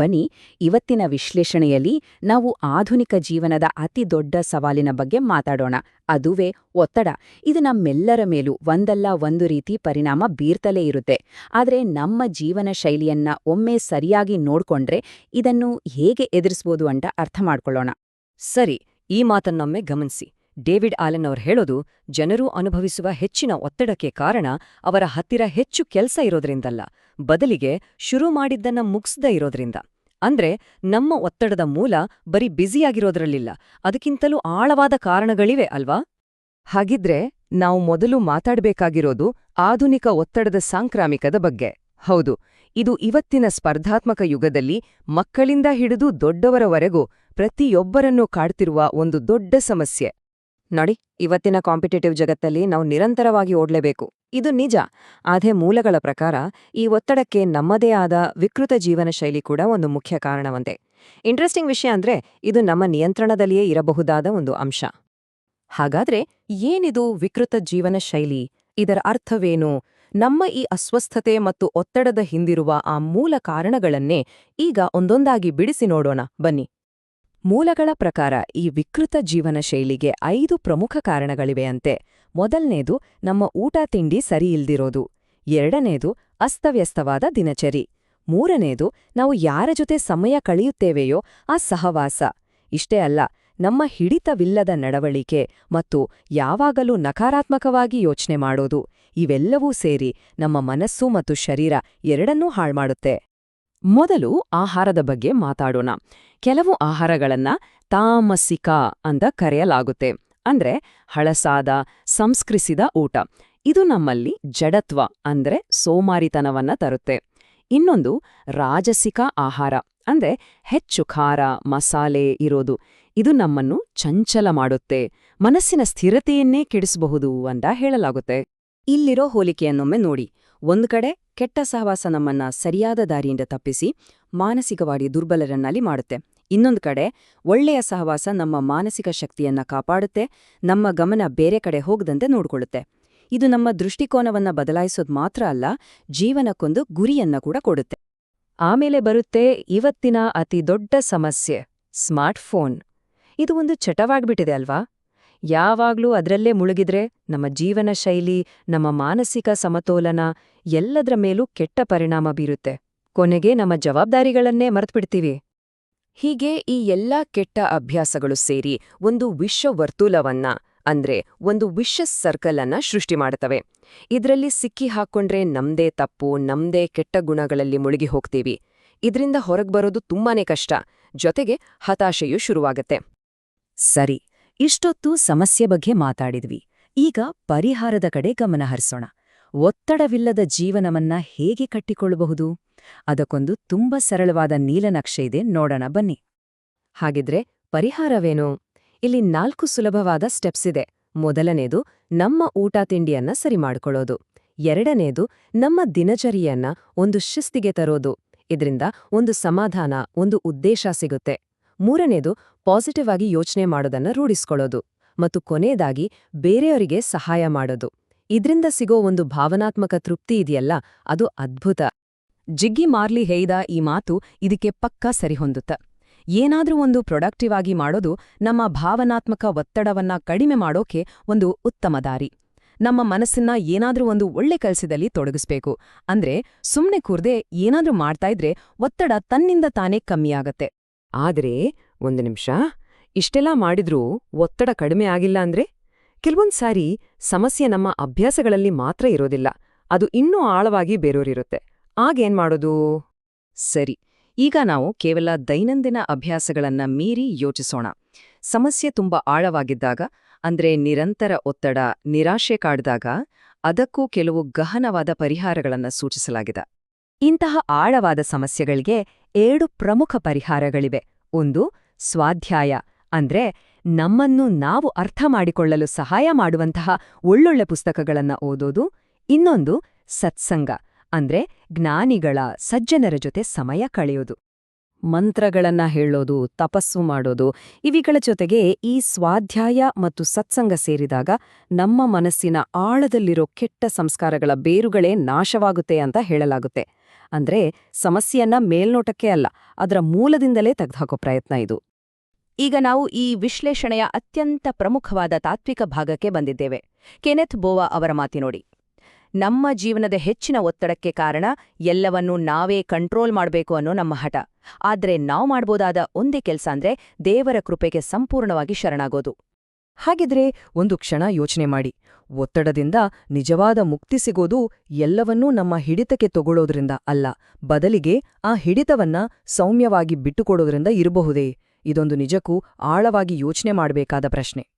ಬನ್ನಿ, ಇವತ್ತಿನ ವಿಶ್ಲೇಷಣೆಯಲ್ಲಿ ನಾವು ಆಧುನಿಕ ಜೀವನದ ಅತಿ ದೊಡ್ಡ ಸವಾಲಿನ ಬಗ್ಗೆ ಮಾತಾಡೋಣ. ಅದುವೇ ಒತ್ತಡ. ಇದು ನಮ್ಮೆಲ್ಲರ ಮೇಲೂ ಒಂದಲ್ಲ ಒಂದು ರೀತಿ ಪರಿಣಾಮ ಬೀರ್ತಲೇ ಇರುತ್ತೆ. ಆದರೆ ನಮ್ಮ ಜೀವನ ಶೈಲಿಯನ್ನ ಒಮ್ಮೆ ಸರಿಯಾಗಿ ನೋಡ್ಕೊಂಡ್ರೆ ಇದನ್ನು ಹೇಗೆ ಎದುರಿಸ್ಬೋದು ಅಂತ ಅರ್ಥ ಮಾಡ್ಕೊಳ್ಳೋಣ. ಸರಿ, ಈ ಮಾತನ್ನೊಮ್ಮೆ ಗಮನಿಸಿ. ಡೇವಿಡ್ ಆಲೆನ್ ಅವರು ಹೇಳೋದು, ಜನರು ಅನುಭವಿಸುವ ಹೆಚ್ಚಿನ ಒತ್ತಡಕ್ಕೆ ಕಾರಣ ಅವರ ಹತ್ತಿರ ಹೆಚ್ಚು ಕೆಲಸ ಇರೋದ್ರಿಂದಲ್ಲ. ಬದಲಿಗೆ ಶುರು ಮಾಡಿದ್ದನ್ನ ಮುಗಿಸ್ದ ಇರೋದ್ರಿಂದ. ಅಂದ್ರೆ ನಮ್ಮ ಒತ್ತಡದ ಮೂಲ ಬರೀ ಬ್ಯುಸಿಯಾಗಿರೋದ್ರಲ್ಲಿಲ್ಲ. ಅದಕ್ಕಿಂತಲೂ ಆಳವಾದ ಕಾರಣಗಳಿವೆ ಅಲ್ವಾ? ಹಾಗಿದ್ರೆ ನಾವು ಮೊದಲು ಮಾತಾಡಬೇಕಾಗಿರೋದು ಆಧುನಿಕ ಒತ್ತಡದ ಸಾಂಕ್ರಾಮಿಕದ ಬಗ್ಗೆ. ಹೌದು, ಇದು ಇವತ್ತಿನ ಸ್ಪರ್ಧಾತ್ಮಕ ಯುಗದಲ್ಲಿ ಮಕ್ಕಳಿಂದ ಹಿಡಿದು ದೊಡ್ಡವರವರೆಗೂ ಪ್ರತಿಯೊಬ್ಬರನ್ನೂ ಕಾಡ್ತಿರುವ ಒಂದು ದೊಡ್ಡ ಸಮಸ್ಯೆ. ನೋಡಿ, ಇವತ್ತಿನ ಕಾಂಪಿಟೇಟಿವ್ ಜಗತ್ತಲ್ಲಿ ನಾವು ನಿರಂತರವಾಗಿ ಓಡ್ಲೇಬೇಕು. ಇದು ನಿಜ. ಆದರೆ ಮೂಲಗಳ ಪ್ರಕಾರ ಈ ಒತ್ತಡಕ್ಕೆ ನಮ್ಮದೇ ಆದ ವಿಕೃತ ಜೀವನ ಶೈಲಿ ಕೂಡ ಒಂದು ಮುಖ್ಯ ಕಾರಣವಂತೆ. ಇಂಟ್ರೆಸ್ಟಿಂಗ್ ವಿಷಯ ಅಂದ್ರೆ ಇದು ನಮ್ಮ ನಿಯಂತ್ರಣದಲ್ಲಿಯೇ ಇರಬಹುದಾದ ಒಂದು ಅಂಶ. ಹಾಗಾದ್ರೆ ಏನಿದು ವಿಕೃತ ಜೀವನ ಶೈಲಿ? ಇದರ ಅರ್ಥವೇನು? ನಮ್ಮ ಈ ಅಸ್ವಸ್ಥತೆ ಮತ್ತು ಒತ್ತಡದ ಹಿಂದಿರುವ ಆ ಮೂಲ ಕಾರಣಗಳನ್ನೇ ಈಗ ಒಂದೊಂದಾಗಿ ಬಿಡಿಸಿ ನೋಡೋಣ. ಬನ್ನಿ. ಮೂಲಗಳ ಪ್ರಕಾರ ಈ ವಿಕೃತ ಜೀವನ ಶೈಲಿಗೆ ಐದು ಪ್ರಮುಖ ಕಾರಣಗಳಿವೆಯಂತೆ ಮೊದಲನೇದು, ನಮ್ಮ ಊಟ ತಿಂಡಿ ಸರಿಯಿಲ್ದಿರೋದು ಎರಡನೇದು, ಅಸ್ತವ್ಯಸ್ತವಾದ ದಿನಚರಿ. ಮೂರನೇದು, ನಾವು ಯಾರ ಜೊತೆ ಸಮಯ ಕಳೆಯುತ್ತೇವೆಯೋ ಆ ಸಹವಾಸ. ಇಷ್ಟೇ ಅಲ್ಲ, ನಮ್ಮ ಹಿಡಿತವಿಲ್ಲದ ನಡವಳಿಕೆ ಮತ್ತು ಯಾವಾಗಲೂ ನಕಾರಾತ್ಮಕವಾಗಿ ಯೋಚನೆ ಮಾಡೋದು, ಇವೆಲ್ಲವೂ ಸೇರಿ ನಮ್ಮ ಮನಸ್ಸು ಮತ್ತು ಶರೀರ ಎರಡನ್ನೂ ಹಾಳ್ಮಾಡುತ್ತೆ. ಮೊದಲು ಆಹಾರದ ಬಗ್ಗೆ ಮಾತಾಡೋಣ. ಕೆಲವು ಆಹಾರಗಳನ್ನ ತಾಮಸಿಕ ಅಂತ ಕರೆಯಲಾಗುತ್ತೆ. ಅಂದ್ರೆ ಹಳಸಾದ, ಸಂಸ್ಕರಿಸಿದ ಊಟ. ಇದು ನಮ್ಮಲ್ಲಿ ಜಡತ್ವ ಅಂದ್ರೆ ಸೋಮಾರಿತನವನ್ನ ತರುತ್ತೆ. ಇನ್ನೊಂದು ರಾಜಸಿಕ ಆಹಾರ ಅಂದ್ರೆ ಹೆಚ್ಚು ಖಾರ, ಮಸಾಲೆ ಇರೋದು. ಇದು ನಮ್ಮನ್ನು ಚಂಚಲ ಮಾಡುತ್ತೆ. ಮನಸ್ಸಿನ ಸ್ಥಿರತೆಯನ್ನೇ ಕೆಡಿಸಬಹುದು ಅಂತ ಹೇಳಲಾಗುತ್ತೆ. ಇಲ್ಲಿರೋ ಹೋಲಿಕೆಯನ್ನೊಮ್ಮೆ ನೋಡಿ. ಒಂದು ಕಡೆ ಕೆಟ್ಟ ಸಹವಾಸ ನಮ್ಮನ್ನ ಸರಿಯಾದ ದಾರಿಯಿಂದ ತಪ್ಪಿಸಿ ಮಾನಸಿಕವಾಗಿ ದುರ್ಬಲರನ್ನಾಗಿ ಮಾಡುತ್ತೆ. ಇನ್ನೊಂದು ಕಡೆ, ಒಳ್ಳೆಯ ಸಹವಾಸ ನಮ್ಮ ಮಾನಸಿಕ ಶಕ್ತಿಯನ್ನ ಕಾಪಾಡುತ್ತೆ, ನಮ್ಮ ಗಮನ ಬೇರೆ ಕಡೆ ಹೋಗದಂತೆ ನೋಡಿಕೊಳ್ಳುತ್ತೆ. ಇದು ನಮ್ಮ ದೃಷ್ಟಿಕೋನವನ್ನ ಬದಲಾಯಿಸೋದು ಮಾತ್ರ ಅಲ್ಲ, ಜೀವನಕ್ಕೊಂದು ಗುರಿಯನ್ನ ಕೂಡ ಕೊಡುತ್ತೆ. ಆಮೇಲೆ ಬರುತ್ತೆ ಇವತ್ತಿನ ಅತಿ ದೊಡ್ಡ ಸಮಸ್ಯೆ, ಸ್ಮಾರ್ಟ್ಫೋನ್. ಇದು ಒಂದು ಚಟವಾಗ್ಬಿಟ್ಟಿದೆ ಅಲ್ವಾ? ಯಾವಾಗ್ಲೂ ಅದರಲ್ಲೇ ಮುಳುಗಿದ್ರೆ ನಮ್ಮ ಜೀವನ ಶೈಲಿ, ನಮ್ಮ ಮಾನಸಿಕ ಸಮತೋಲನ ಎಲ್ಲದರ ಮೇಲೂ ಕೆಟ್ಟ ಪರಿಣಾಮ ಬೀರುತ್ತೆ. ಕೊನೆಗೆ ನಮ್ಮ ಜವಾಬ್ದಾರಿಗಳನ್ನೇ ಮರೆತುಬಿಡ್ತೀವಿ. ಹೀಗೆ ಈ ಎಲ್ಲಾ ಕೆಟ್ಟ ಅಭ್ಯಾಸಗಳು ಸೇರಿ ಒಂದು ವಿಶ್ವ ವರ್ತೂಲವನ್ನ, ಅಂದ್ರೆ ಒಂದು ವಿಶ್ವ ಸರ್ಕಲ್ ಅನ್ನ ಸೃಷ್ಟಿ ಮಾಡುತ್ತವೆ ಇದರಲ್ಲಿ ಸಿಕ್ಕಿ ಹಾಕೊಂಡ್ರೆ ನಮ್ದೇ ತಪ್ಪು, ನಮ್ದೇ ಕೆಟ್ಟ ಗುಣಗಳಲ್ಲಿ ಮುಳುಗಿ ಹೋಗ್ತೀವಿ. ಇದ್ರಿಂದ ಹೊರಗ್ಬರೋದು ತುಂಬಾನೇ ಕಷ್ಟ, ಜೊತೆಗೆ ಹತಾಶೆಯೂ ಶುರುವಾಗತ್ತೆ. ಸರಿ ಇಷ್ಟೊತ್ತು ಸಮಸ್ಯೆ ಬಗ್ಗೆ ಮಾತಾಡಿದ್ವಿ. ಈಗ ಪರಿಹಾರದ ಕಡೆ ಗಮನ ಹರಿಸೋಣ. ಒತ್ತಡವಿಲ್ಲದ ಜೀವನವನ್ನ ಹೇಗೆ ಕಟ್ಟಿಕೊಳ್ಳಬಹುದು? ಅದಕ್ಕೊಂದು ತುಂಬಾ ಸರಳವಾದ ನೀಲನಕ್ಷೆ ಇದೆ, ನೋಡೋಣ ಬನ್ನಿ. ಹಾಗಿದ್ರೆ ಪರಿಹಾರವೇನು? ಇಲ್ಲಿ ನಾಲ್ಕು ಸುಲಭವಾದ ಸ್ಟೆಪ್ಸ್ ಇದೆ. ಮೊದಲನೇದು, ನಮ್ಮ ಊಟ ತಿಂಡಿಯನ್ನ ಸರಿ ಮಾಡ್ಕೊಳ್ಳೋದು. ಎರಡನೇದು, ನಮ್ಮ ದಿನಚರಿಯನ್ನ ಒಂದು ಶಿಸ್ತಿಗೆ ತರೋದು. ಇದರಿಂದ ಒಂದು ಸಮಾಧಾನ, ಒಂದು ಉದ್ದೇಶ ಸಿಗುತ್ತೆ. ಮೂರನೇದು ಪಾಸಿಟಿವ್ ಆಗಿ ಯೋಚನೆ ಮಾಡೋದನ್ನ ರೂಢಿಸ್ಕೊಳ್ಳೋದು ಮತ್ತು ಕೊನೆಯದಾಗಿ ಬೇರೆಯವರಿಗೆ ಸಹಾಯ ಮಾಡೋದು. ಇದ್ರಿಂದ ಸಿಗೋ ಒಂದು ಭಾವನಾತ್ಮಕ ತೃಪ್ತಿ ಇದೆಯಲ್ಲ, ಅದು ಅದ್ಭುತ. ಜಿಗ್ಗಿ ಮಾರ್ಲಿ ಹೇಯ್ದ ಈ ಮಾತು ಇದಕ್ಕೆ ಪಕ್ಕಾ ಸರಿಹೊಂದುತ್ತ. ಏನಾದ್ರೂ ಒಂದು ಪ್ರೊಡಕ್ಟಿವ್ ಆಗಿ ಮಾಡೋದು ನಮ್ಮ ಭಾವನಾತ್ಮಕ ಒತ್ತಡವನ್ನ ಕಡಿಮೆ ಮಾಡೋಕೆ ಒಂದು ಉತ್ತಮ ದಾರಿ. ನಮ್ಮ ಮನಸ್ಸನ್ನ ಏನಾದ್ರೂ ಒಂದು ಒಳ್ಳೆ ಕೆಲಸದಲ್ಲಿ ತೊಡಗಿಸ್ಬೇಕು. ಅಂದ್ರೆ ಸುಮ್ಮನೆ ಕೂರ್ದೆ ಏನಾದ್ರೂ ಮಾಡ್ತಾ ಇದ್ರೆ ಒತ್ತಡ ತನ್ನಿಂದ ತಾನೇ ಕಮ್ಮಿಯಾಗತ್ತೆ ಆದ್ರೆ ಒಂದು ನಿಮಿಷ, ಇಷ್ಟೆಲ್ಲ ಮಾಡಿದ್ರೂ ಒತ್ತಡ ಕಡಿಮೆ ಆಗಿಲ್ಲ ಅಂದ್ರೆ? ಕೆಲವೊಂದ್ ಸಾರಿ ಸಮಸ್ಯೆ ನಮ್ಮ ಅಭ್ಯಾಸಗಳಲ್ಲಿ ಮಾತ್ರ ಇರೋದಿಲ್ಲ, ಅದು ಇನ್ನೂ ಆಳವಾಗಿ ಬೇರೋರಿರುತ್ತೆ. ಆಗೇನ್ ಮಾಡೋದು? ಸರಿ, ಈಗ ನಾವು ಕೇವಲ ದೈನಂದಿನ ಅಭ್ಯಾಸಗಳನ್ನ ಮೀರಿ ಯೋಚಿಸೋಣ. ಸಮಸ್ಯೆ ತುಂಬಾ ಆಳವಾಗಿದ್ದಾಗ, ಅಂದ್ರೆ ನಿರಂತರ ಒತ್ತಡ, ನಿರಾಶೆ ಕಾಡ್ದಾಗ, ಅದಕ್ಕೂ ಕೆಲವು ಗಹನವಾದ ಪರಿಹಾರಗಳನ್ನ ಸೂಚಿಸಲಾಗಿದೆ. ಇಂತಹ ಆಳವಾದ ಸಮಸ್ಯೆಗಳಿಗೆ ಏಳು ಪ್ರಮುಖ ಪರಿಹಾರಗಳಿವೆ. ಒಂದು, ಸ್ವಾಧ್ಯಾಯ. ಅಂದ್ರೆ ನಮ್ಮನ್ನು ನಾವು ಅರ್ಥ ಮಾಡಿಕೊಳ್ಳಲು ಸಹಾಯ ಮಾಡುವಂತಹ ಒಳ್ಳೊಳ್ಳೆ ಪುಸ್ತಕಗಳನ್ನ ಓದೋದು. ಇನ್ನೊಂದು, ಸತ್ಸಂಗ. ಅಂದ್ರೆ ಜ್ಞಾನಿಗಳ, ಸಜ್ಜನರ ಜೊತೆ ಸಮಯ ಕಳೆಯೋದು. ಮಂತ್ರಗಳನ್ನ ಹೇಳೋದು, ತಪಸ್ಸು ಮಾಡೋದು, ಇವಿಗಳ ಜೊತೆಗೆ ಈ ಸ್ವಾಧ್ಯಾಯ ಮತ್ತು ಸತ್ಸಂಗ ಸೇರಿದಾಗ ನಮ್ಮ ಮನಸ್ಸಿನ ಆಳದಲ್ಲಿರೋ ಕೆಟ್ಟ ಸಂಸ್ಕಾರಗಳ ಬೇರುಗಳೇ ನಾಶವಾಗುತ್ತೆ ಅಂತ ಹೇಳಲಾಗುತ್ತೆ. ಅಂದ್ರೆ ಸಮಸ್ಯೆಯನ್ನ ಮೇಲ್ನೋಟಕ್ಕೆ ಅಲ್ಲ, ಅದರ ಮೂಲದಿಂದಲೇ ತೆಗೆದುಹಾಕೋ ಪ್ರಯತ್ನ ಇದು. ಈಗ ನಾವು ಈ ವಿಶ್ಲೇಷಣೆಯ ಅತ್ಯಂತ ಪ್ರಮುಖವಾದ ತಾತ್ವಿಕ ಭಾಗಕ್ಕೆ ಬಂದಿದ್ದೇವೆ. ಕೆನೆತ್ ಬೋವಾ ಅವರ ಮಾತಿ ನೋಡಿ. ನಮ್ಮ ಜೀವನದ ಹೆಚ್ಚಿನ ಒತ್ತಡಕ್ಕೆ ಕಾರಣ ಎಲ್ಲವನ್ನೂ ನಾವೇ ಕಂಟ್ರೋಲ್ ಮಾಡಬೇಕು ಅನ್ನೋ ನಮ್ಮ ಹಠ. ಆದ್ರೆ ನಾವು ಮಾಡ್ಬೋದಾದ ಒಂದೇ ಕೆಲಸ ಅಂದ್ರೆ ದೇವರ ಕೃಪೆಗೆ ಸಂಪೂರ್ಣವಾಗಿ ಶರಣಾಗೋದು. ಹಾಗಿದ್ರೆ ಒಂದು ಕ್ಷಣ ಯೋಚನೆ ಮಾಡಿ. ಒತ್ತಡದಿಂದ ನಿಜವಾದ ಮುಕ್ತಿ ಸಿಗೋದು ಎಲ್ಲವನ್ನೂ ನಮ್ಮ ಹಿಡಿತಕ್ಕೆ ತಗೊಳ್ಳೋದ್ರಿಂದ ಅಲ್ಲ, ಬದಲಿಗೆ ಆ ಹಿಡಿತವನ್ನ ಸೌಮ್ಯವಾಗಿ ಬಿಟ್ಟುಕೊಡೋದ್ರಿಂದ ಇರಬಹುದೇ? ಇದೊಂದು ನಿಜಕ್ಕೂ ಆಳವಾಗಿ ಯೋಚನೆ ಮಾಡಬೇಕಾದ ಪ್ರಶ್ನೆ.